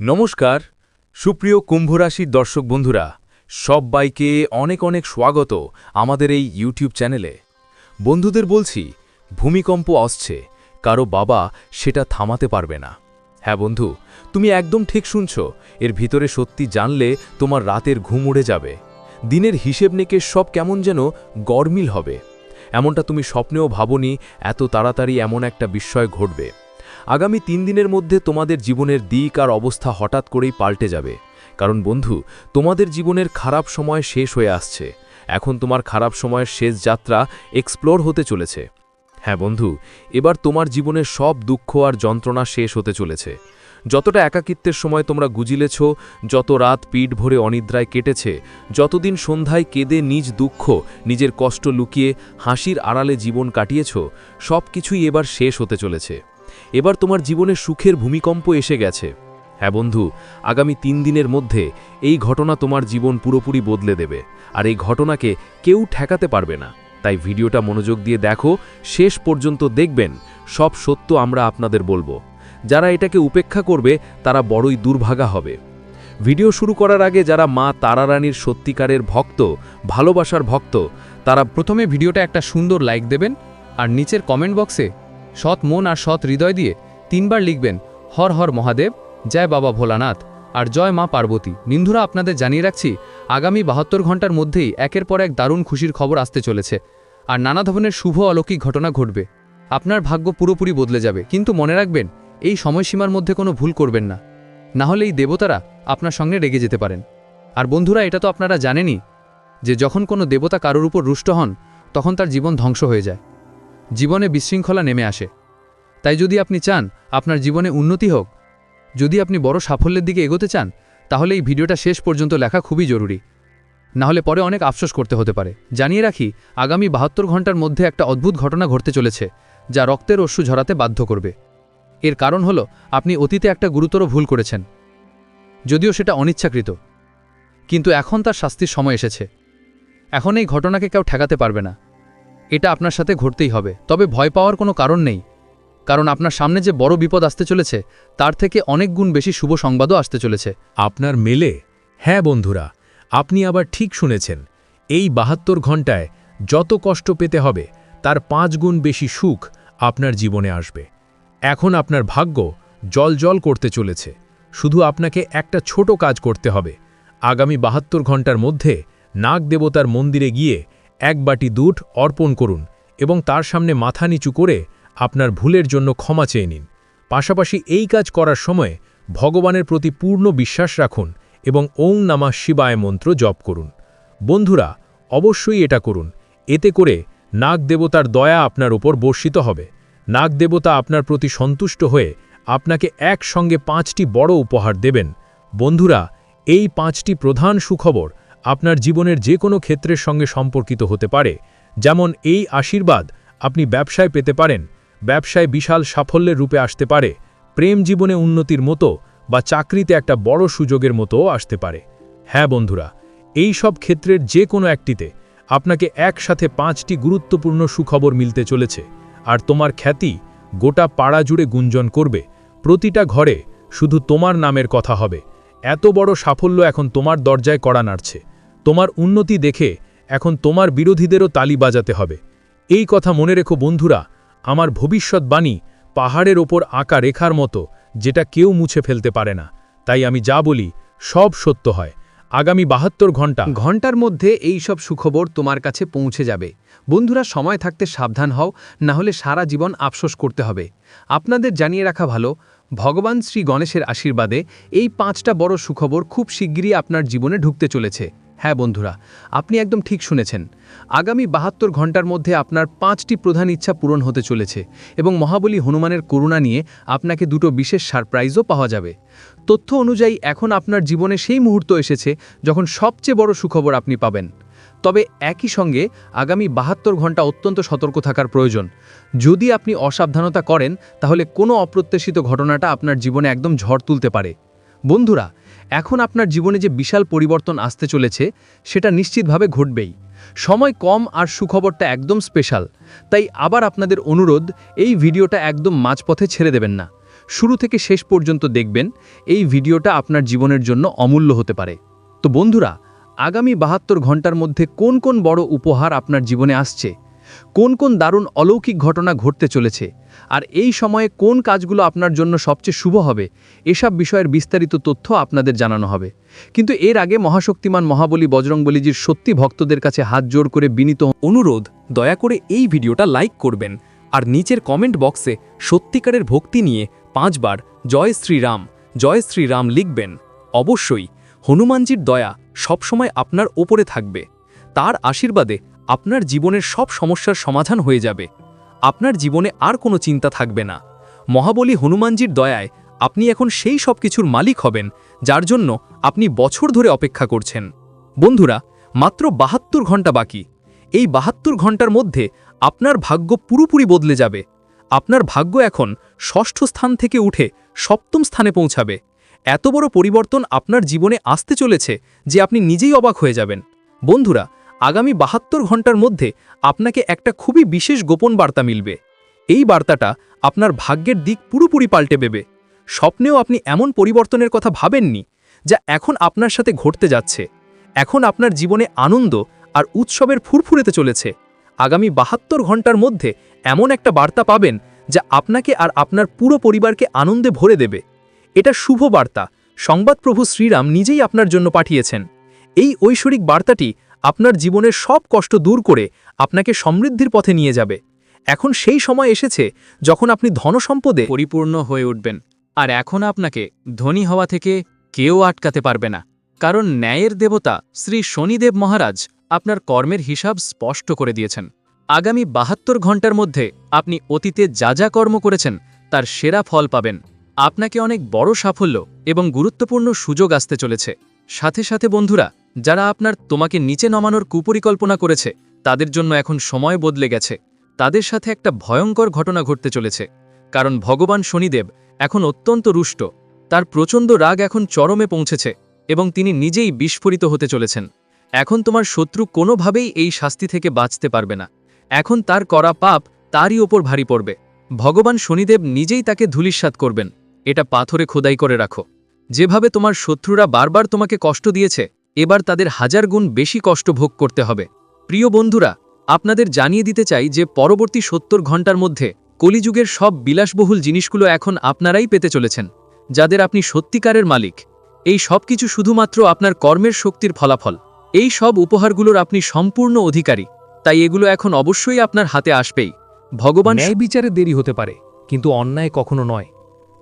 নমস্কার, সুপ্রিয় কুম্ভরাশির দর্শক বন্ধুরা, সবাইকে অনেক অনেক স্বাগত আমাদের এই ইউটিউব চ্যানেলে। বন্ধুদের বলছি, ভূমিকম্প আসছে, কারও বাবা সেটা থামাতে পারবে না। হ্যাঁ বন্ধু, তুমি একদম ঠিক শুনছ, এর ভিতরে সত্যি জানলে তোমার রাতের ঘুম উড়ে যাবে। দিনের হিসেব নিকেশ সব কেমন যেন গরমিল হবে। এমনটা তুমি স্বপ্নেও ভাবনি, এত তাড়াতাড়ি এমন একটা বিস্ময় ঘটবে। আগামী তিন দিনের মধ্যে তোমাদের জীবনের দিক আর অবস্থা হঠাৎ করেই পাল্টে যাবে। কারণ বন্ধু, তোমাদের জীবনের খারাপ সময় শেষ হয়ে আসছে। এখন তোমার খারাপ সময়ের শেষ যাত্রা এক্সপ্লোর হতে চলেছে। হ্যাঁ বন্ধু, এবার তোমার জীবনের সব দুঃখ আর যন্ত্রণা শেষ হতে চলেছে। যতটা একাকিত্বের সময় তোমরা গুজিলেছ, যত রাত পিঠ ভরে অনিদ্রায় কেটেছে, যতদিন সন্ধ্যায় কেঁদে নিজ দুঃখ, নিজের কষ্ট লুকিয়ে হাসির আড়ালে জীবন কাটিয়েছ সব কিছুই এবার শেষ হতে চলেছে। এবার তোমার জীবনে সুখের ভূমিকম্প এসে গেছে। হ্যাঁ বন্ধু, আগামী তিন দিনের মধ্যে এই ঘটনা তোমার জীবন পুরোপুরি বদলে দেবে, আর এই ঘটনাকে কেউ ঠেকাতে পারবে না। তাই ভিডিওটা মনোযোগ দিয়ে দেখো, শেষ পর্যন্ত দেখবেন, সব সত্য আমরা আপনাদের বলব। যারা এটাকে উপেক্ষা করবে, তারা বড়ই দুর্ভাগা হবে। ভিডিও শুরু করার আগে যারা মা তারারানীর সত্যিকারের ভক্ত, ভালোবাসার ভক্ত, তারা প্রথমে ভিডিওটা একটা সুন্দর লাইক দেবেন, আর নিচের কমেন্ট বক্সে সৎ মন আর সৎ হৃদয় দিয়ে তিনবার লিখবেন, হর হর মহাদেব, জয় বাবা ভোলানাথ। আর জয় মা পার্বতী। নিন্ধুরা, আপনাদের জানিয়ে রাখছি, আগামী বাহাত্তর ঘণ্টার মধ্যেই একের পর এক দারুণ খুশির খবর আসতে চলেছে। আর নানা ধরনের শুভ অলৌকিক ঘটনা ঘটবে। আপনার ভাগ্য পুরোপুরি বদলে যাবে। কিন্তু মনে রাখবেন, এই সময়সীমার মধ্যে কোনো ভুল করবেন না। না হলে এই দেবতারা আপনার সঙ্গে রেগে যেতে পারেন। আর বন্ধুরা, এটা তো আপনারা জানেনই যে যখন কোনো দেবতা কারোর উপর রুষ্ট হন, তখন তার জীবন ধ্বংস হয়ে যায়। জীবনে বিশৃঙ্খলা নেমে আসে। তাই যদি আপনি চান আপনার জীবনে উন্নতি হোক, যদি আপনি বড় সাফল্যের দিকে এগোতে চান, তাহলে এই ভিডিওটা শেষ পর্যন্ত লেখা খুবই জরুরি। না হলে পরে অনেক আফসোস করতে হতে পারে। জানিয়ে রাখি, আগামী বাহাত্তর ঘণ্টার মধ্যে একটা অদ্ভুত ঘটনা ঘটতে চলেছে, যা রক্তের অশ্রু ঝরাতে বাধ্য করবে। এর কারণ হলো, আপনি অতীতে একটা গুরুতর ভুল করেছেন, যদিও সেটা অনিচ্ছাকৃত। কিন্তু এখন তার শাস্তির সময় এসেছে। এখন এই ঘটনাকে কেউ ঠেকাতে পারবে না। এটা আপনার সাথে ঘটতেই হবে, তবে ভয় পাওয়ার কোনো কারণ নেই। কারণ আপনার সামনে যে বড় বিপদ আসতে চলেছে, তার থেকে অনেক গুণ বেশি শুভ সংবাদও আসতে চলেছে। আপনার মেলে? হ্যাঁ বন্ধুরা, আপনি আবার ঠিক শুনেছেন। এই বাহাত্তর ঘন্টায় যত কষ্ট পেতে হবে, তার পাঁচ গুণ বেশি সুখ আপনার জীবনে আসবে। এখন আপনার ভাগ্য জল জল করতে চলেছে। শুধু আপনাকে একটা ছোট কাজ করতে হবে। আগামী বাহাত্তর ঘণ্টার মধ্যে নাগ দেবতার মন্দিরে গিয়ে এক বাটি দুধ অর্পণ করুন এবং তার সামনে মাথা নিচু করে আপনার ভুলের জন্য ক্ষমা চেয়ে নিন। পাশাপাশি এই কাজ করার সময় ভগবানের প্রতি পূর্ণ বিশ্বাস রাখুন এবং ওং নামা শিবায় মন্ত্র জপ করুন। বন্ধুরা, অবশ্যই এটা করুন। এতে করে নাগ দেবতার দয়া আপনার উপর বর্ষিত হবে। নাগ দেবতা আপনার প্রতি সন্তুষ্ট হয়ে আপনাকে একসঙ্গে পাঁচটি বড় উপহার দেবেন। বন্ধুরা, এই পাঁচটি প্রধান সুখবর আপনার জীবনের যে কোনো ক্ষেত্রের সঙ্গে সম্পর্কিত হতে পারে। যেমন এই আশীর্বাদ আপনি ব্যবসায় পেতে পারেন। ব্যবসায় বিশাল সাফল্যের রূপে আসতে পারে। প্রেম জীবনে উন্নতির মতো বা চাকরিতে একটা বড় সুযোগের মতোও আসতে পারে। হ্যাঁ বন্ধুরা, এই সব ক্ষেত্রের যে কোনো একটিতে আপনাকে একসাথে পাঁচটি গুরুত্বপূর্ণ সুখবর মিলতে চলেছে। আর তোমার খ্যাতি গোটা পাড়া জুড়ে গুঞ্জন করবে। প্রতিটা ঘরে শুধু তোমার নামের কথা হবে। এত বড় সাফল্য এখন তোমার দরজায় কড়া নাড়ছে। তোমার উন্নতি দেখে এখন তোমার বিরোধীদেরও তালি বাজাতে হবে। এই কথা মনে রেখো বন্ধুরা, আমার ভবিষ্যৎবাণী পাহাড়ের ওপর আঁকা রেখার মতো যেটা কেউ মুছে ফেলতে পারে না। তাই আমি যা বলি, সব সত্য হয়। আগামী বাহাত্তর ঘণ্টা ঘণ্টার মধ্যে এই সব সুখবর তোমার কাছে পৌঁছে যাবে। বন্ধুরা, সময় থাকতে সাবধান হও, না হলে সারা জীবন আফসোস করতে হবে। আপনাদের জানিয়ে রাখা ভালো, ভগবান শ্রী গণেশের আশীর্বাদে এই পাঁচটা বড় সুখবর খুব শিগগিরই আপনার জীবনে ঢুকতে চলেছে। হ্যাঁ বন্ধুরা, আপনি একদম ঠিক শুনেছেন। আগামী বাহাত্তর ঘণ্টার মধ্যে আপনার পাঁচটি প্রধান ইচ্ছা পূরণ হতে চলেছে এবং মহাবলী হনুমানের করুণা নিয়ে আপনাকে দুটো বিশেষ সারপ্রাইজও পাওয়া যাবে। তথ্য অনুযায়ী এখন আপনার জীবনে সেই মুহূর্ত এসেছে যখন সবচেয়ে বড় সুখবর আপনি পাবেন। তবে একই সঙ্গে আগামী বাহাত্তর ঘণ্টা অত্যন্ত সতর্ক থাকার প্রয়োজন। যদি আপনি অসাবধানতা করেন, তাহলে কোনো অপ্রত্যাশিত ঘটনাটা আপনার জীবনে একদম ঝড় তুলতে পারে। বন্ধুরা, এখন আপনার জীবনে যে বিশাল পরিবর্তন আসতে চলেছে, সেটা নিশ্চিতভাবে ঘটবেই। সময় কম আর সুখবরটা একদম স্পেশাল। তাই আবার আপনাদের অনুরোধ, এই ভিডিওটা একদম মাঝপথে ছেড়ে দেবেন না। শুরু থেকে শেষ পর্যন্ত দেখবেন, এই ভিডিওটা আপনার জীবনের জন্য অমূল্য হতে পারে। তো বন্ধুরা, আগামী বাহাত্তর ঘণ্টার মধ্যে কোন কোন বড় উপহার আপনার জীবনে আসছে কোন কোন দারুণ অলৌকিক ঘটনা ঘটতে চলেছে আর এই সময়ে কোন কাজগুলো আপনার জন্য সবচেয়ে শুভ হবে, এসব বিষয়ের বিস্তারিত তথ্য আপনাদের জানানো হবে। কিন্তু এর আগে মহাশক্তিমান মহাবলী বজরংবলীজির সত্যি ভক্তদের কাছে হাত জোর করে বিনীত অনুরোধ, দয়া করে এই ভিডিওটা লাইক করবেন আর নিচের কমেন্ট বক্সে সত্যিকারের ভক্তি নিয়ে পাঁচবার জয় শ্রীরাম জয় শ্রীরাম লিখবেন। অবশ্যই হনুমানজির দয়া সবসময় আপনার ওপরে থাকবে। তার আশীর্বাদে আপনার জীবনের সব সমস্যার সমাধান হয়ে যাবে। আপনার জীবনে আর কোনো চিন্তা থাকবে না। মহাবলী হনুমানজির দয়ায় আপনি এখন সেই সব কিছুর মালিক হবেন, যার জন্য আপনি বছর ধরে অপেক্ষা করছেন। বন্ধুরা, মাত্র বাহাত্তর ঘণ্টা বাকি। এই বাহাত্তর ঘণ্টার মধ্যে আপনার ভাগ্য পুরোপুরি বদলে যাবে। আপনার ভাগ্য এখন ষষ্ঠ স্থান থেকে উঠে সপ্তম স্থানে পৌঁছাবে। এত বড় পরিবর্তন আপনার জীবনে আসতে চলেছে যে আপনি নিজেই অবাক হয়ে যাবেন। বন্ধুরা আগামী বাহাত্তর ঘণ্টার মধ্যে আপনাকে একটা খুবই বিশেষ গোপন বার্তা মিলবে। এই বার্তাটা আপনার ভাগ্যের দিক পুরোপুরি পাল্টে দেবে। স্বপ্নেও আপনি এমন পরিবর্তনের কথা ভাবেননি যা এখন আপনার সাথে ঘটতে যাচ্ছে। এখন আপনার জীবনে আনন্দ আর উৎসবের ফুরফুরেতে চলেছে। আগামী বাহাত্তর ঘণ্টার মধ্যে এমন একটা বার্তা পাবেন যা আপনাকে আর আপনার পুরো পরিবারকে আনন্দে ভরে দেবে। এটা শুভ বার্তা। সংবাদপ্রভু শ্রীরাম নিজেই আপনার জন্য পাঠিয়েছেন। এই ঐশ্বরিক বার্তাটি আপনার জীবনের সব কষ্ট দূর করে আপনাকে সমৃদ্ধির পথে নিয়ে যাবে। এখন সেই সময় এসেছে যখন আপনি ধনসম্পদে পরিপূর্ণ হয়ে উঠবেন। আর এখন আপনাকে ধনী হওয়া থেকে কেউ আটকাতে পারবে না। কারণ ন্যায়ের দেবতা শ্রী শনিদেব মহারাজ আপনার কর্মের হিসাব স্পষ্ট করে দিয়েছেন। আগামী বাহাত্তর ঘণ্টার মধ্যে আপনি অতীতে যা যা কর্ম করেছেন তার সেরা ফল পাবেন। আপনাকে অনেক বড় সাফল্য এবং গুরুত্বপূর্ণ সুযোগ আসতে চলেছে। সাথে সাথে বন্ধুরা যারা আপনার তোমাকে নিচে নমানোর কুপরিকল্পনা করেছে, তাদের জন্য এখন সময় বদলে গেছে। তাদের সাথে একটা ভয়ঙ্কর ঘটনা ঘটতে চলেছে, কারণ ভগবান শনিদেব এখন অত্যন্ত রুষ্ট। তার প্রচণ্ড রাগ এখন চরমে পৌঁছেছে এবং তিনি নিজেই বিস্ফোরিত হতে চলেছেন। এখন তোমার শত্রু কোনোভাবেই এই শাস্তি থেকে বাঁচতে পারবে না। এখন তার করা পাপ তারই ওপর ভারী পড়বে। ভগবান শনিদেব নিজেই তাকে ধূলিসাৎ করবেন। এটা পাথরে খোদাই করে রাখো। যেভাবে তোমার শত্রুরা বারবার তোমাকে কষ্ট দিয়েছে এবার তাদের হাজার গুণ বেশি কষ্ট ভোগ করতে হবে। প্রিয় বন্ধুরা, আপনাদের জানিয়ে দিতে চাই যে পরবর্তী সত্তর ঘণ্টার মধ্যে কলিযুগের সব বিলাসবহুল জিনিসগুলো এখন আপনারাই পেতে চলেছেন, যাদের আপনি সত্যিকারের মালিক। এই সব কিছু শুধুমাত্র আপনার কর্মের শক্তির ফলাফল। এই সব উপহারগুলোর আপনি সম্পূর্ণ অধিকারী, তাই এগুলো এখন অবশ্যই আপনার হাতে আসবেই। ভগবান ন্যায় বিচারে দেরি হতে পারে, কিন্তু অন্যায় কখনো নয়।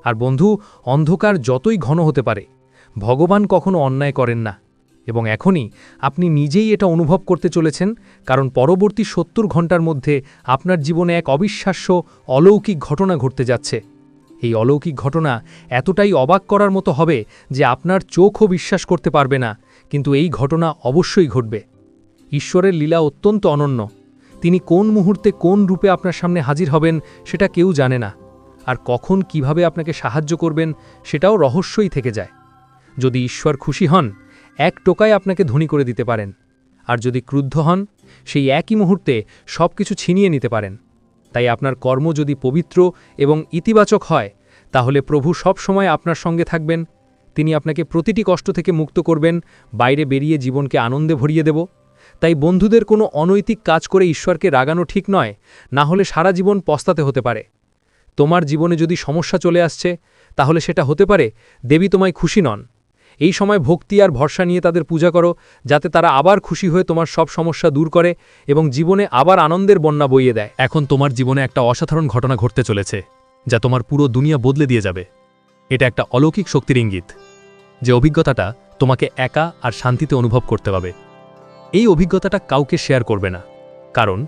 আর বন্ধু, অন্ধকার যতই ঘন হতে পারে, ভগবান কখনো অন্যায় করেন না। এবং এখনই আপনি নিজেই এটা অনুভব করতে চলেছেন, কারণ পরবর্তী সত্তর ঘণ্টার মধ্যে আপনার জীবনে এক অবিশ্বাস্য অলৌকিক ঘটনা ঘটতে যাচ্ছে। এই অলৌকিক ঘটনা এতটাই অবাক করার মতো হবে যে আপনার চোখও বিশ্বাস করতে পারবে না, কিন্তু এই ঘটনা অবশ্যই ঘটবে। ঈশ্বরের লীলা অত্যন্ত অনন্য। তিনি কোন মুহূর্তে কোন রূপে আপনার সামনে হাজির হবেন সেটা কেউ জানে না, আর কখন কীভাবে আপনাকে সাহায্য করবেন সেটাও রহস্যই থেকে যায়। যদি ঈশ্বর খুশি হন এক টোকায় আপনাকে ধনী করে দিতে পারেন। আর যদি ক্রুদ্ধ হন, সেই একই মুহূর্তে সব কিছু ছিনিয়ে নিতে পারেন। তাই আপনার কর্ম যদি পবিত্র এবং ইতিবাচক হয়, তাহলে প্রভু সব সময় আপনার সঙ্গে থাকবেন। তিনি আপনাকে প্রতিটি কষ্ট থেকে মুক্ত করবেন, বাইরে বেরিয়ে জীবনকে আনন্দে ভরিয়ে দেব। তাই বন্ধুদের কোনো অনৈতিক কাজ করে ঈশ্বরকে রাগানো ঠিক নয়, না হলে সারা জীবন পস্তাতে হতে পারে। তোমার জীবনে যদি সমস্যা চলে আসছে, তাহলে সেটা হতে পারে দেবী তোমায় খুশি নন। এই সময় ভক্তি আর ভরসা নিয়ে তাদের পূজা করো, যাতে তারা আবার খুশি হয়ে তোমার সব সমস্যা দূর করে এবং জীবনে আবার আনন্দের বন্যা বইয়ে দেয়। এখন তোমার জীবনে একটা অসাধারণ ঘটনা ঘটতে চলেছে, যা তোমার পুরো দুনিয়া বদলে দিয়ে যাবে। এটা একটা অলৌকিক শক্তির ইঙ্গিত, যে অভিজ্ঞতাটা তোমাকে একা আর শান্তিতে অনুভব করতে পাবে। এই অভিজ্ঞতাটা কাউকে শেয়ার করবে না, কারণ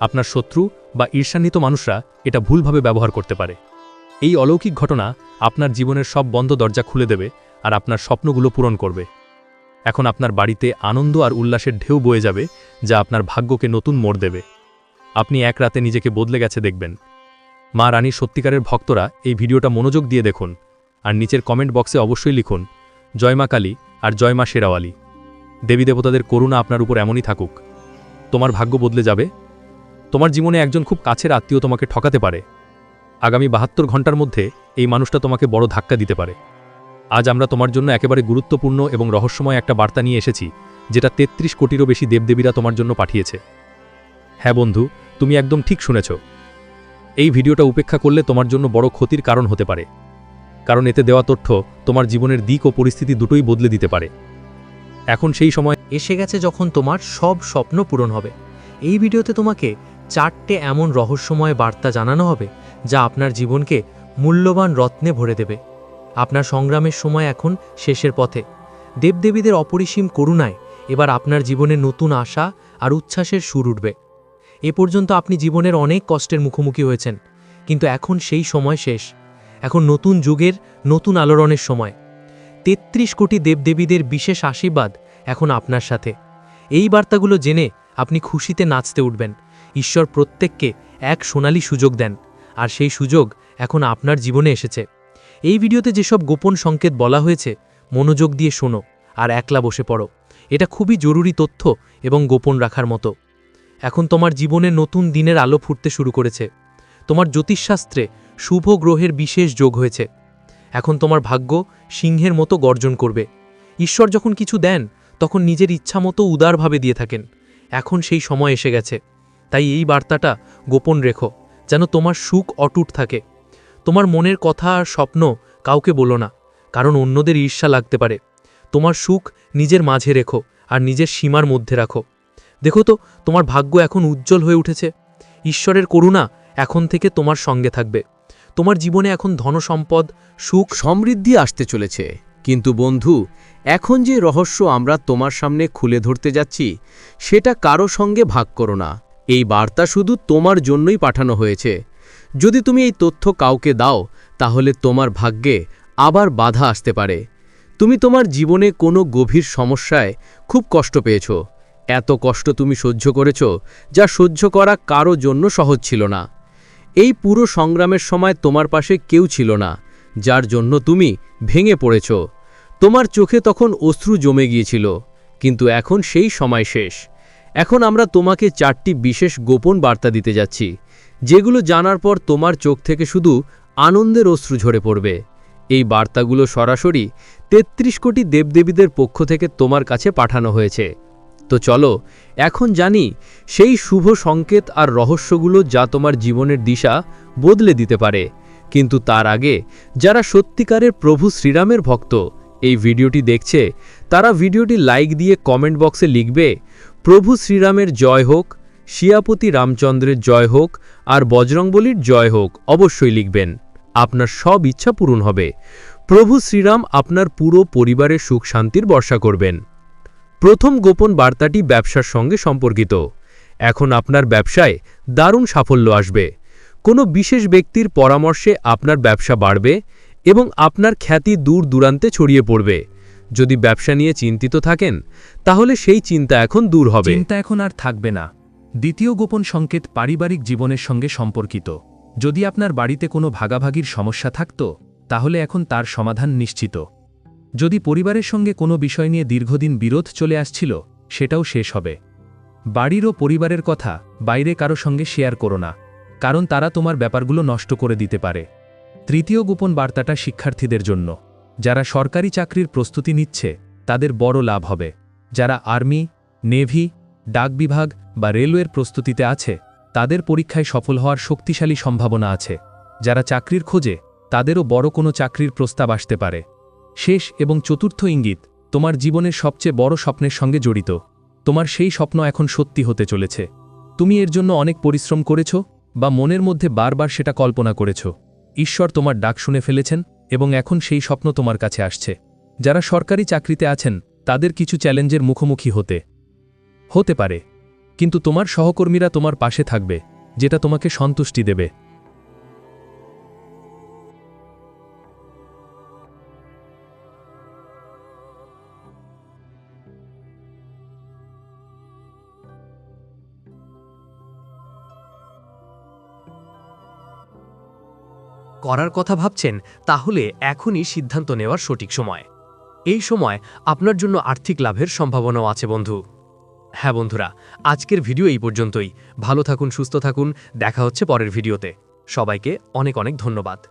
আপনার শত্রু বা ঈর্ষান্বিত মানুষরা এটা ভুলভাবে ব্যবহার করতে পারে। এই অলৌকিক ঘটনা আপনার জীবনের সব বন্ধ দরজা খুলে দেবে আর আপনার স্বপ্নগুলো পূরণ করবে। এখন আপনার বাড়িতে আনন্দ আর উল্লাসের ঢেউ বয়ে যাবে, যা আপনার ভাগ্যকে নতুন মোড় দেবে। আপনি এক রাতে নিজেকে বদলে গেছে দেখবেন। মা রানীর সত্যিকারের ভক্তরা এই ভিডিওটা মনোযোগ দিয়ে দেখুন আর নিচের কমেন্ট বক্সে অবশ্যই লিখুন, জয় মা কালী আর জয় মা শেরাওয়ালি। দেবী দেবতাদের করুণা আপনার উপর এমনই থাকুক। তোমার ভাগ্য বদলে যাবে। তোমার জীবনে একজন খুব কাছের আত্মীয় তোমাকে ঠকাতে পারে। আগামী বাহাত্তর ঘণ্টার মধ্যে এই মানুষটা তোমাকে বড় ধাক্কা দিতে পারে। আজ আমরা তোমার জন্য একেবারে গুরুত্বপূর্ণ এবং রহস্যময় একটা বার্তা নিয়ে এসেছি, যেটা ৩৩ কোটিরও বেশি দেবদেবীরা তোমার জন্য পাঠিয়েছে। হ্যাঁ বন্ধু, তুমি একদম ঠিক শুনেছ। এই ভিডিওটা উপেক্ষা করলে তোমার জন্য বড় ক্ষতির কারণ হতে পারে। কারণ এতে দেওয়া তথ্য তোমার জীবনের দিক ও পরিস্থিতি দুটোই বদলে দিতে পারে। এখন সেই সময় এসে গেছে যখন তোমার সব স্বপ্ন পূরণ হবে। এই ভিডিওতে তোমাকে চারটে এমন রহস্যময় বার্তা জানানো হবে, যা আপনার জীবনকে মূল্যবান রত্নে ভরে দেবে। আপনার সংগ্রামের সময় এখন শেষের পথে। দেবদেবীদের অপরিসীম করুণায় এবার আপনার জীবনে নতুন আশা আর উচ্ছ্বাসের সুর উঠবে। এ পর্যন্ত আপনি জীবনের অনেক কষ্টের মুখোমুখি হয়েছেন, কিন্তু এখন সেই সময় শেষ। এখন নতুন যুগের, নতুন আলোড়নের সময়। তেত্রিশ কোটি দেবদেবীদের বিশেষ আশীর্বাদ এখন আপনার সাথে। এই বার্তাগুলো জেনে আপনি খুশিতে নাচতে উঠবেন। ঈশ্বর প্রত্যেককে এক সোনালি সুযোগ দেন, আর সেই সুযোগ এখন আপনার জীবনে এসেছে। এই ভিডিওতে যেসব গোপন সংকেত বলা হয়েছে, মনোযোগ দিয়ে শোনো আর একলা বসে পড়ো। এটা খুবই জরুরি তথ্য এবং গোপন রাখার মতো। এখন তোমার জীবনে নতুন দিনের আলো ফুটতে শুরু করেছে। তোমার জ্যোতিষশাস্ত্রে শুভ গ্রহের বিশেষ যোগ হয়েছে। এখন তোমার ভাগ্য সিংহের মতো গর্জন করবে। ঈশ্বর যখন কিছু দেন, তখন নিজের ইচ্ছা মতো উদারভাবে দিয়ে থাকেন। এখন সেই সময় এসে গেছে। তাই এই বার্তাটা গোপন রেখো, যেন তোমার সুখ অটুট থাকে। তোমার মনের কথা আর স্বপ্ন কাউকে বলো না, কারণ অন্যদের ঈর্ষা লাগতে পারে। তোমার সুখ নিজের মাঝে রেখো আর নিজের সীমার মধ্যে রাখো। দেখো তো, তোমার ভাগ্য এখন উজ্জ্বল হয়ে উঠেছে। ঈশ্বরের করুণা এখন থেকে তোমার সঙ্গে থাকবে। তোমার জীবনে এখন ধনসম্পদ সুখ সমৃদ্ধি আসতে চলেছে। কিন্তু বন্ধু, এখন যে রহস্য আমরা তোমার সামনে খুলে ধরতে যাচ্ছি, সেটা কারও সঙ্গে ভাগ করো না। এই বার্তা শুধু তোমার জন্যই পাঠানো হয়েছে। যদি তুমি এই তথ্য কাউকে দাও, তাহলে তোমার ভাগ্যে আবার বাধা আসতে পারে। তুমি তোমার জীবনে কোনো গভীর সমস্যায় খুব কষ্ট পেয়েছ। এত কষ্ট তুমি সহ্য করেছ, যা সহ্য করা কারও জন্য সহজ ছিল না। এই পুরো সংগ্রামের সময় তোমার পাশে কেউ ছিল না, যার জন্য তুমি ভেঙে পড়েছ। তোমার চোখে তখন অশ্রু জমে গিয়েছিল, কিন্তু এখন সেই সময় শেষ। এখন আমরা তোমাকে চারটি বিশেষ গোপন বার্তা দিতে যাচ্ছি। যেগুলো জানার পর তোমার চোখ থেকে শুধু আনন্দের অশ্রু ঝরে পড়বে। এই বার্তাগুলো সরাসরি ৩৩ কোটি দেবদেবীদের পক্ষ থেকে তোমার কাছে পাঠানো হয়েছে। তো চলো, এখন জানি সেই শুভ সংকেত আর রহস্যগুলো যা তোমার জীবনের দিশা বদলে দিতে পারে। কিন্তু তার আগে, যারা সত্যিকারের প্রভু শ্রীরামের ভক্ত, এই ভিডিওটি দেখছে, তারা ভিডিওটি লাইক দিয়ে কমেন্ট বক্সে লিখবে, প্রভু শ্রীরামের জয় হোক শিয়াপতি রামচন্দ্রের জয় হোক আর বজরংবলির জয় হোক অবশ্যই লিখবেন। আপনার সব ইচ্ছা পূরণ হবে। প্রভু শ্রীরাম আপনার পুরো পরিবারের সুখ শান্তির বর্ষা করবেন। প্রথম গোপন বার্তাটি ব্যবসার সঙ্গে সম্পর্কিত। এখন আপনার ব্যবসায় দারুণ সাফল্য আসবে। কোনো বিশেষ ব্যক্তির পরামর্শে আপনার ব্যবসা বাড়বে এবং আপনার খ্যাতি দূর দূরান্তে ছড়িয়ে পড়বে। যদি ব্যবসা নিয়ে চিন্তিত থাকেন, তাহলে সেই চিন্তা এখন দূর হবে। চিন্তা এখন আর থাকবে না। দ্বিতীয় গোপন সংকেত পারিবারিক জীবনের সঙ্গে সম্পর্কিত। যদি আপনার বাড়িতে কোনো ভাগাভাগির সমস্যা থাকত, তাহলে এখন তার সমাধান নিশ্চিত। যদি পরিবারের সঙ্গে কোনো বিষয় নিয়ে দীর্ঘদিন বিরোধ চলে আসছিল, সেটাও শেষ হবে। বাড়ির ও পরিবারের কথা বাইরে কারও সঙ্গে শেয়ার করো না, কারণ তারা তোমার ব্যাপারগুলো নষ্ট করে দিতে পারে। তৃতীয় গোপন বার্তাটা শিক্ষার্থীদের জন্য। যারা সরকারি চাকরির প্রস্তুতি নিচ্ছে, তাদের বড় লাভ হবে। যারা আর্মি, নেভি, ডাক বিভাগ বা রেলওয়ের প্রস্তুতিতে আছে, তাদের পরীক্ষায় সফল হওয়ার শক্তিশালী সম্ভাবনা আছে। যারা চাকরির খোঁজে, তাদেরও বড় কোনো চাকরির প্রস্তাব আসতে পারে। শেষ এবং চতুর্থ ইঙ্গিত, তোমার জীবনের সবচেয়ে বড় স্বপ্নের সঙ্গে জড়িত। তোমার সেই স্বপ্ন এখন সত্যি হতে চলেছে। তুমি এর জন্য অনেক পরিশ্রম করেছ, বা মনের মধ্যে বারবার সেটা কল্পনা করেছ। ঈশ্বর তোমার ডাক শুনে ফেলেছেন, এবং এখন সেই স্বপ্ন তোমার কাছে আসছে। যারা সরকারি চাকরিতে আছেন, তাদের কিছু চ্যালেঞ্জের মুখোমুখি হতে হতে পারে। কিন্তু তোমার সহকর্মীরা তোমার পাশে থাকবে, যেটা তোমাকে সন্তুষ্টি দেবে। করার কথা ভাবছেন, তাহলে এখনই সিদ্ধান্ত নেওয়ার সঠিক সময়। এই সময় আপনার জন্য আর্থিক লাভের সম্ভাবনাও আছে, বন্ধু। হ্যাঁ বন্ধুরা, আজকের ভিডিও এই পর্যন্তই। ভালো থাকুন, সুস্থ থাকুন। দেখা হচ্ছে পরের ভিডিওতে। সবাইকে অনেক অনেক ধন্যবাদ।